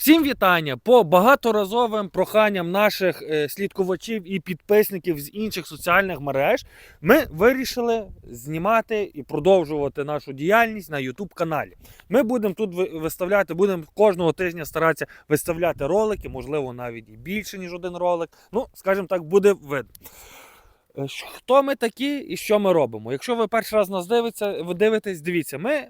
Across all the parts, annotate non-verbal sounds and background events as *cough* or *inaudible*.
Всім вітання по багаторазовим проханням наших е, слідкувачів і підписників з інших соціальних мереж. Ми вирішили знімати і продовжувати нашу діяльність на YouTube каналі. Ми будемо тут виставляти, будемо кожного тижня старатися виставляти ролики, можливо, навіть і більше ніж один ролик. Ну, скажімо так, буде видно. Е, Хто ми такі і що ми робимо? Якщо ви перший раз нас дивиться, ви дивитесь, дивіться, ми,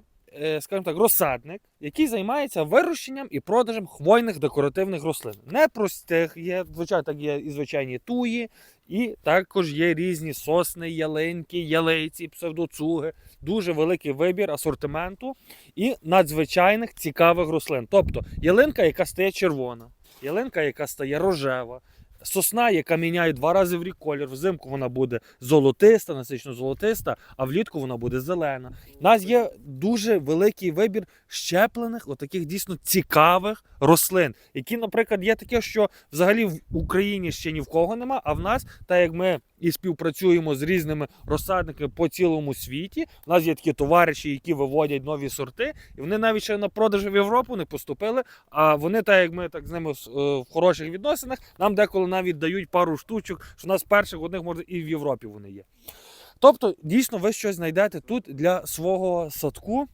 скажімо так, розсадник, який займається вирощенням і продажем хвойних декоративних рослин. Не простих є, звичайно, так є і звичайні туї, і також є різні сосни, ялинки, ялиці, псевдоцуги. Дуже великий вибір асортименту і надзвичайних цікавих рослин. Тобто ялинка, яка стає червона, ялинка, яка стає рожева. Сосна, яка міняє два рази в рік колір. Взимку вона буде золотиста, насично золотиста, а влітку вона буде зелена. У нас є дуже великий вибір щеплених, отаких дійсно цікавих рослин, які, наприклад, є таке, що взагалі в Україні ще ні в кого нема, а в нас, так як ми і співпрацюємо з різними розсадниками по цілому світі, у нас є такі товариші, які виводять нові сорти, і вони навіть ще на продаж в Європу не поступили. А вони, так як ми так з ними е, в хороших відносинах, нам деколи навіть дають пару штучок, що у нас перших одних може і в Європі вони є. Тобто, дійсно, ви щось знайдете тут для свого садку.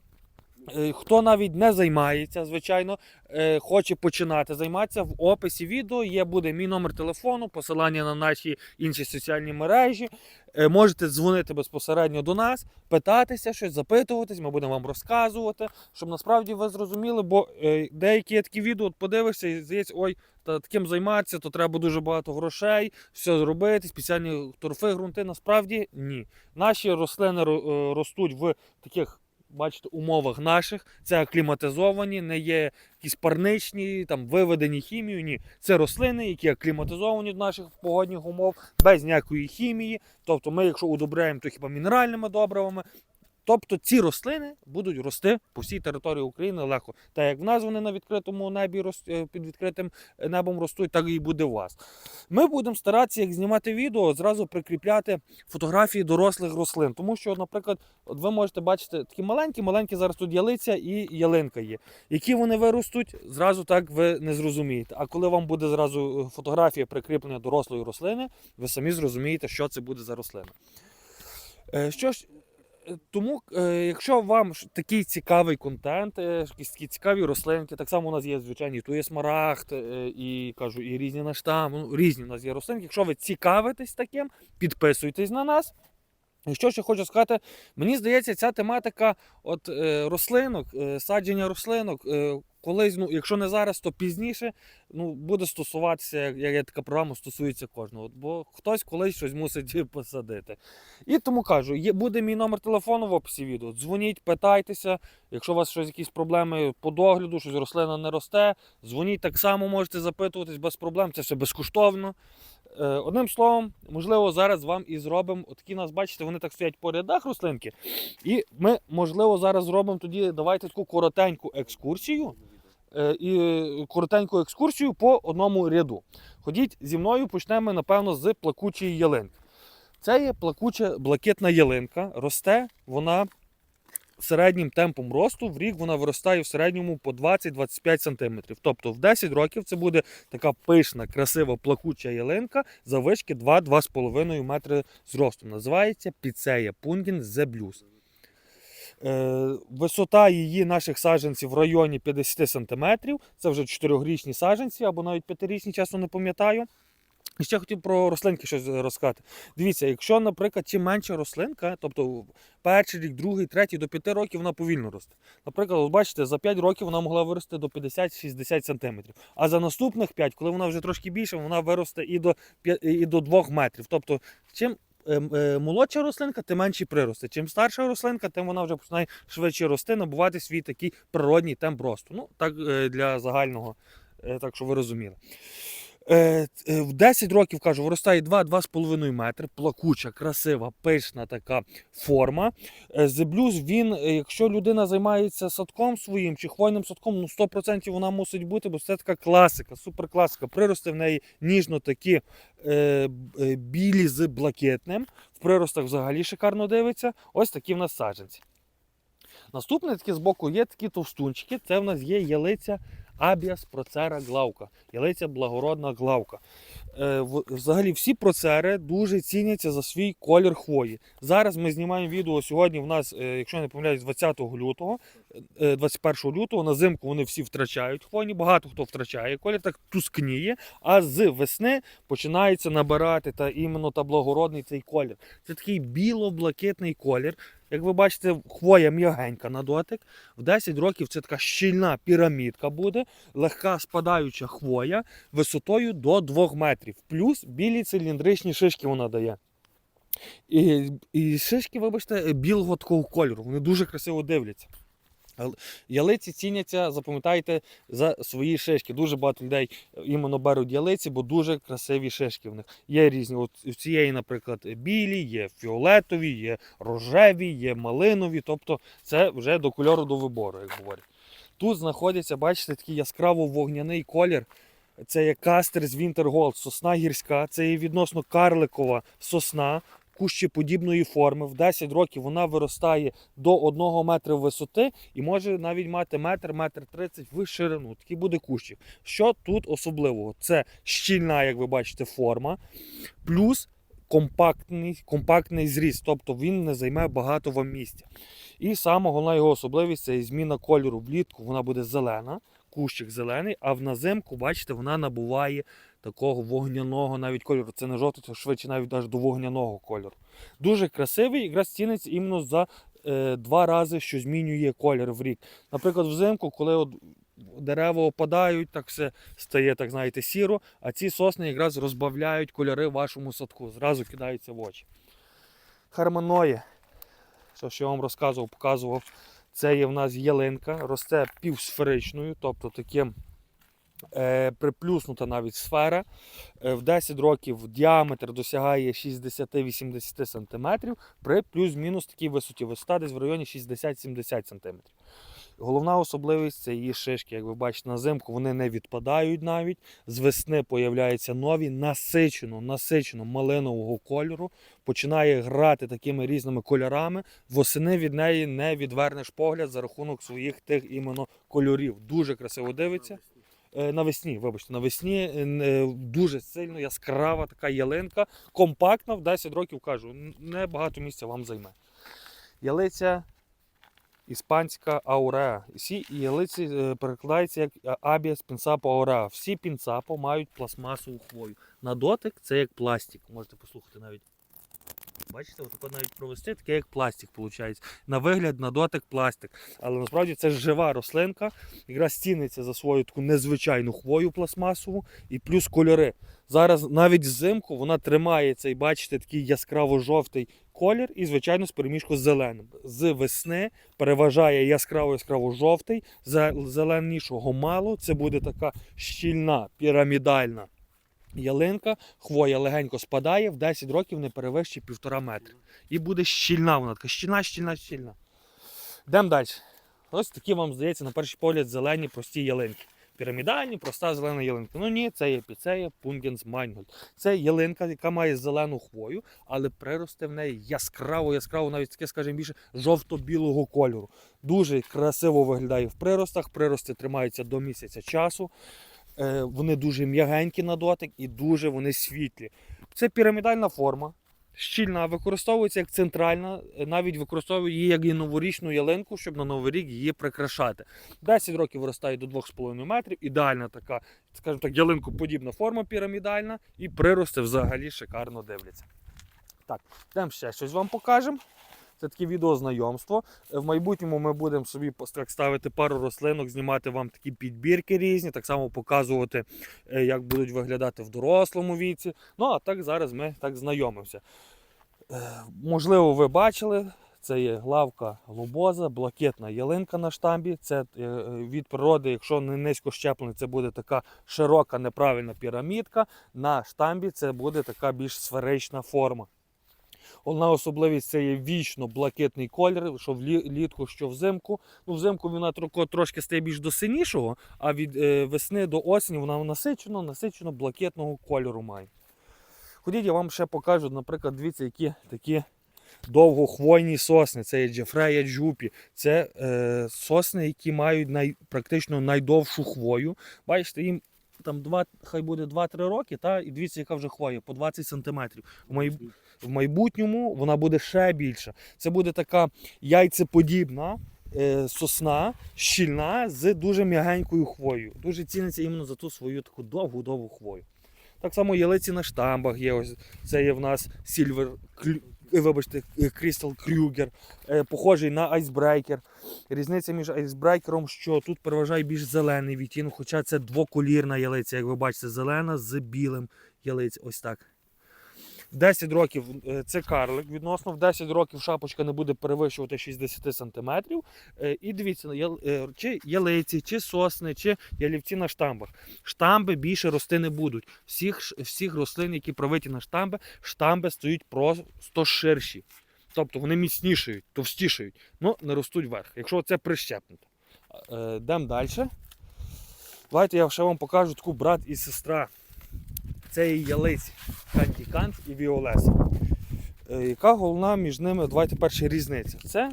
Е, Хто навіть не займається, звичайно, е, хоче починати займатися, в описі відео є буде мій номер телефону, посилання на наші інші соціальні мережі. Е, Можете дзвонити безпосередньо до нас, питатися щось, запитуватись, ми будемо вам розказувати, щоб насправді ви зрозуміли, бо деякі такі відео, от подивишся і здається, ой, та таким займатися, то треба дуже багато грошей, все зробити, спеціальні торфи, ґрунти. Насправді ні. Наші рослини ростуть в таких. Бачите, умовах наших це акліматизовані, не є якісь парничні, там виведені хімією. Ні, це рослини, які акліматизовані до наших погодних умов, без ніякої хімії. Тобто, ми, якщо удобряємо, то хіба мінеральними добривами. Тобто ці рослини будуть рости по всій території України легко. Так як в нас вони на відкритому небі е, під відкритим небом ростуть, так і буде у вас. Ми будемо старатися, як знімати відео, зразу прикріпляти фотографії дорослих рослин. Тому що, наприклад, от ви можете бачити такі маленькі, маленькі зараз тут ялиця і ялинка є. Які вони виростуть, зразу так ви не зрозумієте. А коли вам буде зразу е, фотографія прикріплення дорослої рослини, ви самі зрозумієте, що це буде за рослина. Е, Що ж, тому, е, якщо вам такий цікавий контент, е, якісь такі цікаві рослинки, так само у нас є звичайні тут є смарагд, е, і кажу, і різні наш там, ну, різні у нас є рослинки. Якщо ви цікавитесь таким, підписуйтесь на нас. Що ще хочу сказати, мені здається, ця тематика от, е, рослинок, е, садження рослинок, е, колись, ну, якщо не зараз, то пізніше ну, буде стосуватися, як, як така програма стосується кожного. Бо хтось колись щось мусить *laughs* посадити. І тому кажу, є, буде мій номер телефону в описі відео. Дзвоніть, питайтеся. Якщо у вас щось якісь проблеми по догляду, щось рослина не росте, дзвоніть так само, можете запитуватись без проблем, це все безкоштовно. Е, Одним словом, можливо, зараз вам і зробимо. Отакі нас, бачите, вони так стоять по рядах рослинки. І ми, можливо, зараз зробимо тоді, давайте таку коротеньку екскурсію. е, І коротеньку екскурсію по одному ряду. Ходіть зі мною, почнемо, напевно, з плакучої ялинки. Це є плакуча блакитна ялинка. Росте вона середнім темпом росту. В рік вона виростає в середньому по 20-25 см. Тобто в 10 років це буде така пишна, красива плакуча ялинка завишки 2-2,5 метри зросту. Називається Піцея Пунгін Blues. Е, висота її наших саджанців в районі 50 см. Це вже 4-річні саджанці або навіть 5-річні, чесно не пам'ятаю. І ще хотів про рослинки щось розказати. Дивіться, якщо, наприклад, чим менша рослинка, тобто перший рік, другий, третій до 5 років вона повільно росте. Наприклад, от бачите, за 5 років вона могла вирости до 50-60 см. А за наступних 5, коли вона вже трошки більше, вона виросте і до, і до 2 метрів. Тобто, чим ем, е, молодша рослинка, тим менші прирости. Чим старша рослинка, тим вона вже починає швидше рости, набувати свій такий природній темп росту. Ну, так е, для загального, е, так що ви розуміли. Е, е, В 10 років кажу, виростає 2-2,5 метри, плакуча, красива, пишна така форма. Е, Blues, він, якщо людина займається садком своїм чи хвойним садком, ну 100% вона мусить бути, бо це така класика, суперкласика. Прирости в неї ніжно такі е, білі з блакитним. В приростах взагалі шикарно дивиться. Ось такі в нас саджанці. Наступне таке збоку є такі товстунчики. Це в нас є ялиця Абіас процера главка. Ялиця благородна главка. Е, Взагалі всі процери дуже ціняться за свій колір хвої. Зараз ми знімаємо відео сьогодні. В нас, е, якщо не помиляюсь, 20 лютого, е, 21 лютого на зимку вони всі втрачають хвойні. Багато хто втрачає колір, так тускніє. А з весни починається набирати та іменно та благородний цей колір. Це такий біло-блакитний колір. Як ви бачите, хвоя м'ягенька на дотик. В 10 років це така щільна пірамідка буде, легка спадаюча хвоя висотою до 2 метрів. Плюс білі циліндричні шишки вона дає. І, і шишки, вибачте, білого такого кольору. Вони дуже красиво дивляться. Ялиці ціняться, запам'ятайте, за свої шишки. Дуже багато людей іменно беруть ялиці, бо дуже красиві шишки в них. Є різні. От у цієї, наприклад, білі, є фіолетові, є рожеві, є малинові. Тобто це вже до кольору до вибору, як говорять. Тут знаходиться, бачите, такий яскраво вогняний колір. Це є кастер з Вінтерголд, сосна гірська, це є відносно карликова сосна, кущеподібної форми. В 10 років вона виростає до 1 метра висоти і може навіть мати метр, метр 30 в ширину. Такий буде кущик. Що тут особливого? Це щільна, як ви бачите, форма, плюс компактний, компактний зріст, тобто він не займе багато вам місця. І саме головна його особливість це зміна кольору влітку, вона буде зелена, кущик зелений, а в назимку, бачите, вона набуває такого вогняного навіть кольору. Це не жовтий, це швидше навіть навіть до вогняного кольору. Дуже красивий, якраз ціниться іменно за е, два рази, що змінює колір в рік. Наприклад, взимку, коли от дерева опадають, так все стає, так знаєте, сіро, а ці сосни якраз розбавляють кольори вашому садку, зразу кидаються в очі. Хармоної, що я вам розказував, показував, це є в нас ялинка, росте півсферичною, тобто таким приплюснута навіть сфера. Е, в 10 років діаметр досягає 60-80 см при плюс-мінус такій висоті. Висота десь в районі 60-70 см. Головна особливість це її шишки. Як ви бачите, на зимку вони не відпадають навіть. З весни появляються нові, насичено, насичено малинового кольору. Починає грати такими різними кольорами. Восени від неї не відвернеш погляд за рахунок своїх тих іменно кольорів. Дуже красиво дивиться. Е, Навесні, вибачте, навесні е, е, дуже сильно яскрава така ялинка, компактна, в 10 років кажу, не багато місця вам займе. Ялиця іспанська ауреа. Всі ялиці перекладаються як абіас пінсапо ауреа. Всі пінсапо мають пластмасову хвою. На дотик це як пластик. Можете послухати навіть. Бачите, отако навіть провести, таке як пластик виходить. На вигляд, на дотик пластик. Але насправді це жива рослинка, якраз ціниться за свою таку незвичайну хвою пластмасову і плюс кольори. Зараз навіть взимку вона тримає цей, бачите, такий яскраво-жовтий колір і, звичайно, з переміжку з зеленим. З весни переважає яскраво-яскраво-жовтий, зеленішого мало. Це буде така щільна, пірамідальна ялинка. Хвоя легенько спадає, в 10 років не перевищить півтора метра. І буде щільна вона, така щільна, щільна, щільна. Йдемо далі. Ось такі вам здається, на перший погляд, зелені прості ялинки. Пірамідальні, проста зелена ялинка. Ну ні, це є піцея Пунгенс Майнгольд. Це ялинка, яка має зелену хвою, але приросте в неї яскраво, яскраво, навіть таке, скажімо більше, жовто-білого кольору. Дуже красиво виглядає в приростах. Прирости тримаються до місяця часу. Е, Вони дуже м'ягенькі на дотик і дуже вони світлі. Це пірамідальна форма. Щільна використовується як центральна, е, навіть використовують її як і новорічну ялинку, щоб на новий рік її прикрашати. 10 років виростає до 2,5 метрів. Ідеальна така, скажімо так, ялинкоподібна форма пірамідальна, і прирости взагалі шикарно дивляться. Так, йдемо ще щось вам покажемо. Це таке відео знайомство. В майбутньому ми будемо собі ставити пару рослинок, знімати вам такі підбірки різні, так само показувати, е, як будуть виглядати в дорослому віці. Ну а так зараз ми так знайомимося. Е, Можливо, ви бачили. Це є главка лобоза, блакитна ялинка на штамбі. Це е, е, від природи, якщо не низько щеплений, це буде така широка неправильна пірамідка. На штамбі це буде така більш сферична форма. Головна особливість це є вічно блакитний колір, що влітку, що взимку. Ну, взимку вона трошки стає більш до синішого, а від е, весни до осені вона насичено, насичено блакитного кольору має. Ходіть, я вам ще покажу, наприклад, дивіться, які такі довгохвойні сосни. Це є Джефрея Джупі. Це е, сосни, які мають най, практично найдовшу хвою. Бачите, їм там два, хай буде 2-3 роки, та, і дивіться, яка вже хвоя, по 20 сантиметрів. В, май, в майбутньому вона буде ще більша. Це буде така яйцеподібна е, сосна, щільна з дуже м'ягенькою хвоєю. Дуже ціниться іменно за ту свою таку довгу-довгу хвою. Так само ялиці на штамбах є. Ось це є в нас е, вибачте, Kruger, е, похожий на айсбрейкер. Різниця між айсбрейкером, що тут переважає більш зелений відтінок, хоча це двоколірна ялиця, як ви бачите, зелена з білим ялиць. Ось так. 10 років е, це карлик. Відносно в 10 років шапочка не буде перевищувати 60 см. І дивіться, е, чи ялиці, чи сосни, чи ялівці на штамбах. Штамби більше рости не будуть. Всіх, всіх рослин, які провиті на штамби, штамби стають просто ширші. Тобто вони міцнішають, товстішають, але не ростуть вверх, якщо це прищепнуто. Йдемо далі. Давайте я ще вам покажу таку брат і сестра. Це і ялиці. Кантікант і Віолеса. Е, Яка головна між ними? Давайте перша різниця. Це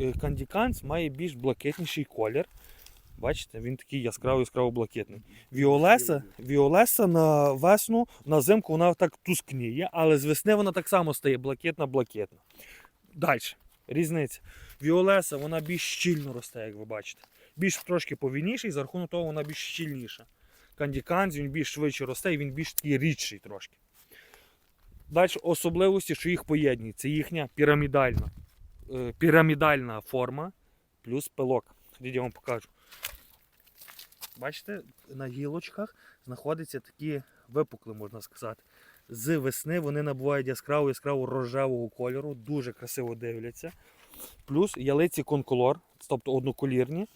е, кандікант має більш блакитніший колір. Бачите, він такий яскраво яскраво блакитний. Віолеса, Віолеса на весну, на зимку вона так тускніє, але з весни вона так само стає блакитна-блакитна. Далі. Різниця. Віолеса вона більш щільно росте, як ви бачите. Більш трошки повільніший, за рахунок того вона більш щільніша. Кандіканз він більш швидше росте і він більш такий рідший трошки. Далі особливості, що їх поєднують, це їхня пірамідальна, е, пірамідальна форма плюс пилок. Ходіть, я вам покажу. Бачите, на гілочках знаходяться такі випукли, можна сказати. З весни вони набувають яскраво яскраво рожевого кольору, дуже красиво дивляться. Плюс ялиці конколор, тобто одноколірні.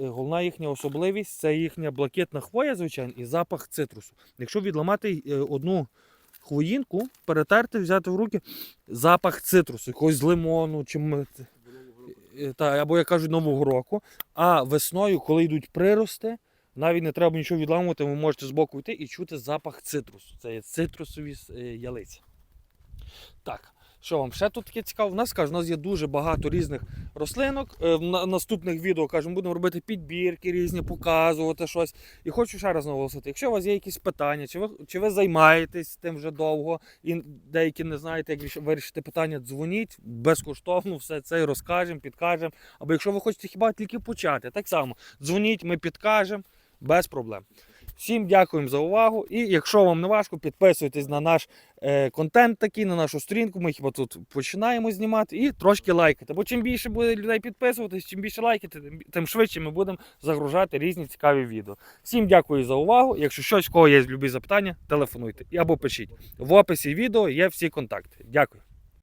Е, Головна їхня особливість це їхня блакитна хвоя, звичайно, і запах цитрусу. Якщо відламати е, одну хвоїнку, перетерти, взяти в руки запах цитрусу, якогось лимону чи е, та, або як кажуть, нового року. А весною, коли йдуть прирости, навіть не треба нічого відламувати, ви можете збоку йти і чути запах цитрусу. Це цитрусові ялиці. Так, що вам ще тут таке цікаво? У нас кажу, у нас є дуже багато різних рослинок. Е, В наступних відео кажемо, будемо робити підбірки різні, показувати щось. І хочу ще раз наголосити, якщо у вас є якісь питання, чи ви, чи ви займаєтесь тим вже довго, і деякі не знаєте, як вирішити питання, дзвоніть безкоштовно, все це розкажемо, підкажемо. Або якщо ви хочете хіба тільки почати, так само дзвоніть, ми підкажемо без проблем. Всім дякуємо за увагу. І якщо вам не важко, підписуйтесь на наш е, контент такий, на нашу сторінку. Ми хіба тут починаємо знімати і трошки лайкати. Бо чим більше буде людей підписуватись, чим більше лайкати, тим, тим швидше ми будемо загружати різні цікаві відео. Всім дякую за увагу. Якщо щось в кого є любі запитання, телефонуйте або пишіть. В описі відео є всі контакти. Дякую.